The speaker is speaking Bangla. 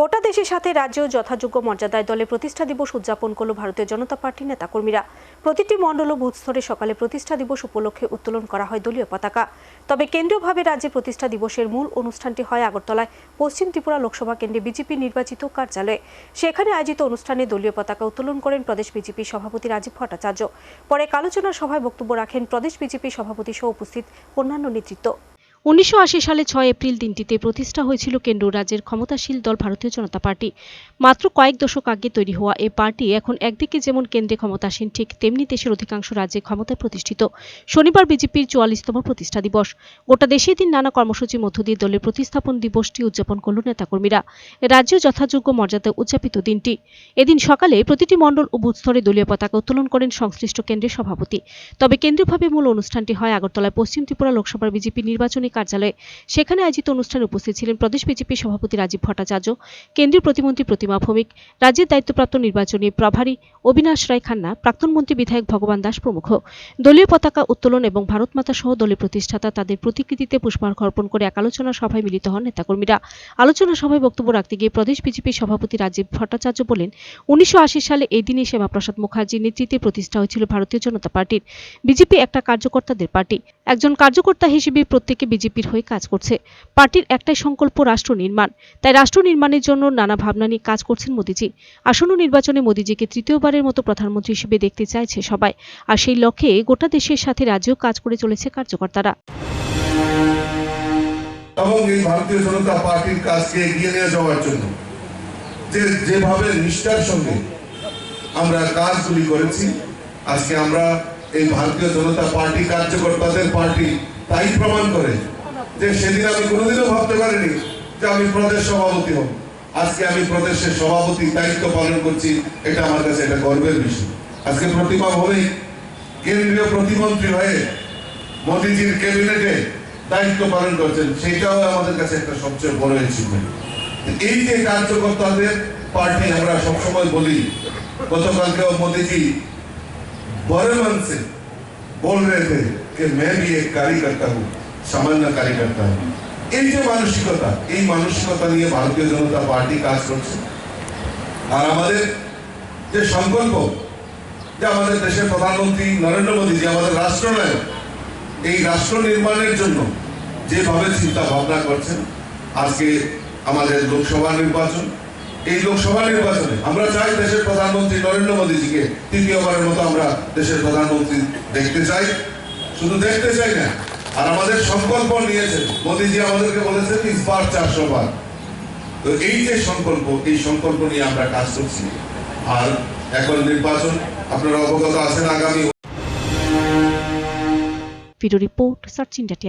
গোটা দেশের সাথে রাজ্যেও যথাযোগ্য মর্যাদায় দলে প্রতিষ্ঠা দিবস উদযাপন করল ভারতীয় জনতা পার্টির নেতাকর্মীরা। প্রতিটি মণ্ডল ও বুথ স্তরে সকালে প্রতিষ্ঠা দিবস উপলক্ষে উত্তোলন করা হয় দলীয় পতাকা। তবে কেন্দ্রীয়ভাবে রাজ্যে প্রতিষ্ঠা দিবসের মূল অনুষ্ঠানটি হয় আগরতলায়, পশ্চিম ত্রিপুরা লোকসভা কেন্দ্রে বিজেপি নির্বাচিত কার্যালয়ে। সেখানে আয়োজিত অনুষ্ঠানে দলীয় পতাকা উত্তোলন করেন প্রদেশ বিজেপি সভাপতি রাজীব ভট্টাচার্য। পরে এক আলোচনা সভায় বক্তব্য রাখেন প্রদেশ বিজেপি সভাপতি সহ উপস্থিত অন্যান্য নেতৃত্ব। উনিশশো আশি সালে ছয় এপ্রিল দিনটিতে প্রতিষ্ঠা হয়েছিল কেন্দ্র রাজ্যের ক্ষমতাশীল দল ভারতীয় জনতা পার্টি। মাত্র কয়েক দশক আগে তৈরি হওয়া এ পার্টি এখন একদিকে যেমন কেন্দ্রে ক্ষমতাসীন, ঠিক তেমনি দেশের অধিকাংশ রাজ্যে ক্ষমতায় প্রতিষ্ঠিত। শনিবার বিজেপির চুয়াল্লিশতম প্রতিষ্ঠা দিবস। গোটা দেশে দিন নানা কর্মসূচির মধ্য দিয়ে দলের প্রতিস্থাপন দিবসটি উদযাপন করল নেতাকর্মীরা। রাজ্যেও যথাযোগ্য মর্যাদায় উদযাপিত দিনটি। এদিন সকালে প্রতিটি মণ্ডল ও বুথ স্তরে দলীয় পতাকা উত্তোলন করেন সংশ্লিষ্ট কেন্দ্রের সভাপতি। তবে কেন্দ্রীয়ভাবে মূল অনুষ্ঠানটি হয় আগরতলায় পশ্চিম ত্রিপুরা লোকসভার বিজেপি নির্বাচনী কার্যালয়ে। সেখানে আয়োজিত অনুষ্ঠানে উপস্থিত ছিলেন প্রদেশ বিজেপি সভাপতি রাজীব ভট্টাচার্য, কেন্দ্রীয় প্রতিমন্ত্রী প্রতিমা ভৌমিক, রাজ্যের দায়িত্বপ্রাপ্ত নির্বাচনী প্রভারী অবিনাশ রায় খান্না, প্রাক্তন মন্ত্রী বিধায়ক ভগবান দাস প্রমুখ। দলীয় পতাকা উত্তোলন এবং ভারত মাতা সহ দলের প্রতিষ্ঠাতা তাদের প্রতিকৃতিতে পুষ্পার্ঘ অর্পণ করে এক আলোচনা সভায় মিলিত হন নেতাকর্মীরা। আলোচনা সভায় বক্তব্য রাখতে গিয়ে প্রদেশ বিজেপি সভাপতি রাজীব ভট্টাচার্য বলেন, উনিশশো আশি সালে এই দিনে শ্যামাপ্রসাদ মুখার্জির নেতৃত্বে প্রতিষ্ঠা হয়েছিল ভারতীয় জনতা পার্টির। বিজেপি একটা কার্যকর্তাদের পার্টি। একজন কার্যকর্তা হিসেবে প্রত্যেকে বিজেপির হয়ে কাজ করছে। পার্টির একটাই সংকল্প রাষ্ট্র নির্মাণ। তাই রাষ্ট্র নির্মাণের জন্য নানা ভাবনা নিয়ে কাজ করছেন মোদিজি। আসন্ন নির্বাচনে মোদিজিকে তৃতীয়বারের মতো প্রধানমন্ত্রী হিসেবে দেখতে চাইছে সবাই। আর সেই লক্ষ্যে গোটা দেশের সাথে রাজ্যেও কাজ করে চলেছে কার্যকর্তারা। এবং এই ভারতীয় জনতা পার্টির কাজকে এগিয়ে নিয়ে যাওয়ার জন্য যে যেভাবে নিষ্ঠার সঙ্গে আমরা কাজগুলি করেছি, আজকে আমরা এই ভারতীয় জনতা পার্টি কার্যকর্তাদের পার্টি তাই প্রমাণ করে যে সেদিন আমি কোনোদিনও ভাবতে পারিনি যে আমি প্রদেশ সভাপতি হব আজকে আমি প্রদেশের সভাপতি দায়িত্ব পালন করছি এটা আমার কাছে একটা গর্বের বিষয় আজকে প্রতিমা ভৌমিক কেন্দ্রীয় প্রতিমন্ত্রী হয়ে মোদীজির ক্যাবিনেটে দায়িত্ব পালন করছেন সেটাও আমাদের কাছে একটা সবচেয়ে বড় অ্যাচিভমেন্ট এই যে কার্যকর্তাদের পার্টি আমরা সবসময় বলি গতকালকেও মোদীজি बड़े मन से बोल रहे थे कि मैं भी एक कार्यकर्ता हूँ সামান্য কার্যকর্তা এই যে মানসিকতা, এই মানসিকতা নিয়ে ভারতীয় জনতা পার্টি কাজ করছে। আর আমাদের যে সংকল্প, যে আমাদের দেশের প্রধানমন্ত্রী নরেন্দ্র মোদী যে আমাদের রাষ্ট্রনায়ক এই রাষ্ট্র নির্মাণের জন্য যেভাবে চিন্তা ভাবনা করছেন, আজকে আমাদের লোকসভা নির্বাচন, এই লোকসভা নির্বাচনে আমরা চাই দেশের প্রধানমন্ত্রী নরেন্দ্র মোদীজিকে তৃতীয়বারের মতো আমরা দেশের প্রধানমন্ত্রী দেখতে চাই। শুধু দেখতে চাই না আর আমাদের সংকল্প নিয়েছেন। মোদীজি আমাদেরকে বলেছেন ইসবার চারশো বার। তো এই যে সংকল্প, এই সংকল্প নিয়ে আমরা কাজ করছি। আর এখন নির্বাচন, আপনারা অবগত আছেন আগামী ভিডিও রিপোর্ট, সার্চ ইন্ডিয়া